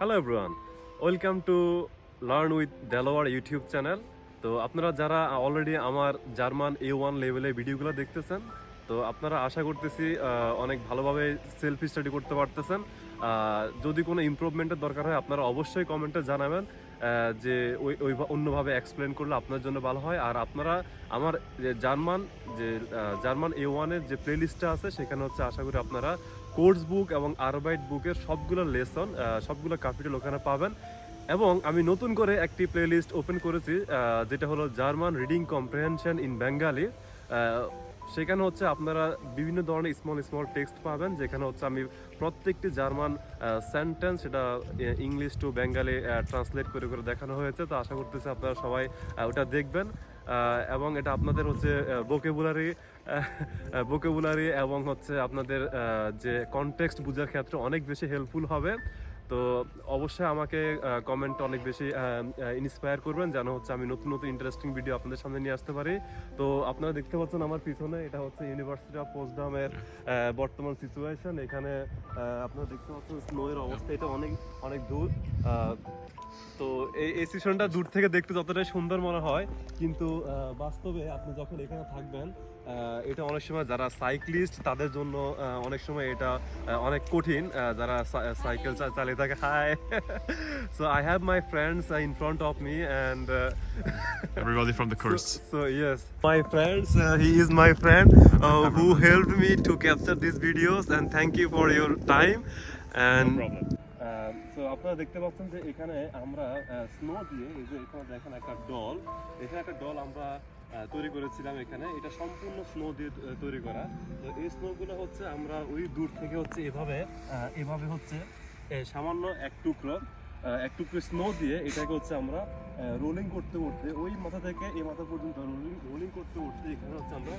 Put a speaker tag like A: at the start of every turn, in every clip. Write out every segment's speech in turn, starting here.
A: Hello everyone welcome to learn with Delwar YouTube channel তো আপনারা যারা অলরেডি আমার জার্মান এ ওয়ান লেভেলে ভিডিওগুলো দেখতেছেন, তো আপনারা আশা করতেছি অনেক ভালোভাবে সেলফ স্টাডি করতে পারতেছেন। যদি কোনো ইমপ্রুভমেন্টের দরকার হয়, আপনারা অবশ্যই কমেন্টে জানাবেন যে ওই ওই অন্যভাবে এক্সপ্লেন করলে আপনার জন্য ভালো হয়। আর আপনারা আমার জার্মান যে জার্মান এ ওয়ানের যে প্লেলিস্টটা আছে, সেখানে হচ্ছে আশা করি আপনারা কোর্স বুক এবং আরবাইট বুকের সবগুলো লেসন সবগুলো ক্যাপিটাল ওখানে পাবেন। এবং আমি নতুন করে একটি প্লেলিস্ট ওপেন করেছি যেটা হলো German reading comprehension in Bengali. সেখানে হচ্ছে আপনারা বিভিন্ন ধরনের স্মল স্মল টেক্সট পাবেন, যেখানে হচ্ছে আমি প্রত্যেকটি জার্মান সেন্টেন্স সেটা ইংলিশ টু বেঙ্গালি ট্রান্সলেট করে করে দেখানো হয়েছে। তো আশা করতেছি আপনারা সবাই ওটা দেখবেন। এবং এটা আপনাদের হচ্ছে ভোকেবুলারি ভোকেবুলারি এবং হচ্ছে আপনাদের যে কনটেক্সট বোঝার ক্ষেত্রে অনেক বেশি হেল্পফুল হবে। তো অবশ্যই আমাকে কমেন্ট অনেক বেশি ইন্সপায়ার করবেন যেন হচ্ছে আমি নতুন নতুন ইন্টারেস্টিং ভিডিও আপনাদের সামনে নিয়ে আসতে পারি। তো আপনারা দেখতে পাচ্ছেন আমার পিছনে, এটা হচ্ছে ইউনিভার্সিটি অফ পোস্টডামের বর্তমান সিচুয়েশন এখানে আপনারা দেখতে পাচ্ছেন স্নোয়ের অবস্থা, এটা অনেক অনেক দূর। তো এই স্টেশনটা দূর থেকে দেখতে যতটাই সুন্দর মনে হয় কিন্তু বাস্তবে আপনি যখন এখানে থাকবেন এটা অনেক সময় যারা সাইক্লিস্ট তাদের জন্য অনেক সময় এটা অনেক কঠিন যারা সাইকেল চালিয়ে থাকে। Hi so I have my friends in front of me and
B: Everybody from the course.
A: So, so yes, my friends, uh, he is my friend uh, who helped me to capture these videos, and thank you for your time. And so আপনারা দেখতে পাচ্ছেন যে এখানে আমরা snow দিয়ে এই যে এখানে দেখেন একটা ডল এখানে একটা ডল আমরা তৈরি করেছিলাম এখানে। এটা সম্পূর্ণ স্নো দিয়ে তৈরি করা। তো এই স্নোগুলো হচ্ছে আমরা ওই দূর থেকে হচ্ছে এভাবে এভাবে হচ্ছে সামান্য এক টুকরো। আহ, এক টুকরো স্নো দিয়ে এটাকে হচ্ছে আমরা রোলিং করতে করতে ওই মাথা থেকে এই মাথা পর্যন্ত রোলিং রোলিং করতে করতে এখানে হচ্ছে আমরা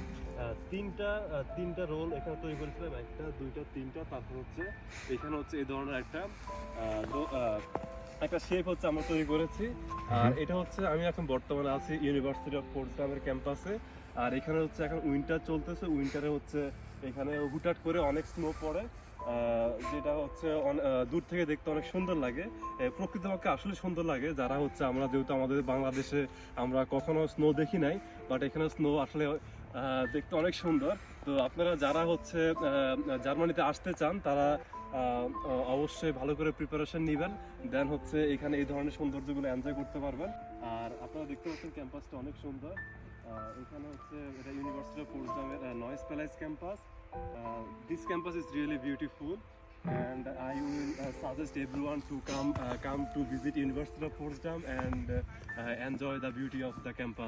A: তিনটা তিনটা রোল এখানে তৈরি করেছিলাম একটা দুইটা তিনটা তারপর হচ্ছে এখানে হচ্ছে এই ধরনের একটা একটা শেপ হচ্ছে আমরা তৈরি করেছি। আর এটা হচ্ছে আমি এখন বর্তমানে আছি ইউনিভার্সিটি অফ পোর্টগ্রামের ক্যাম্পাসে আর এখানে হচ্ছে এখন উইন্টার চলতেছে উইন্টারে হচ্ছে এখানে হুটহাট করে অনেক স্নো পড়ে। যেটা হচ্ছে দূর থেকে দেখতে অনেক সুন্দর লাগে। প্রকৃতপক্ষে আসলে সুন্দর লাগে। যারা হচ্ছে আমরা যেহেতু আমাদের বাংলাদেশে আমরা কখনো স্নো দেখি নাই বাট এখানে স্নো আসলে দেখতে অনেক সুন্দর। তো আপনারা যারা হচ্ছে জার্মানিতে আসতে চান, তারা অবশ্যই ভালো করে প্রিপারেশন নেবেন। দেন হচ্ছে এখানে এই ধরনের সৌন্দর্যগুলো এনজয় করতে পারবেন। আর আপনারা দেখতে পাচ্ছেন ক্যাম্পাসটা অনেক সুন্দর। এখানে হচ্ছে এটা university of পোর্টসডামের Neues Palais campus Uh, this campus is really beautiful and I will uh, suggest everyone to come uh, come to visit University of Potsdam and uh, uh enjoy the beauty of the campus.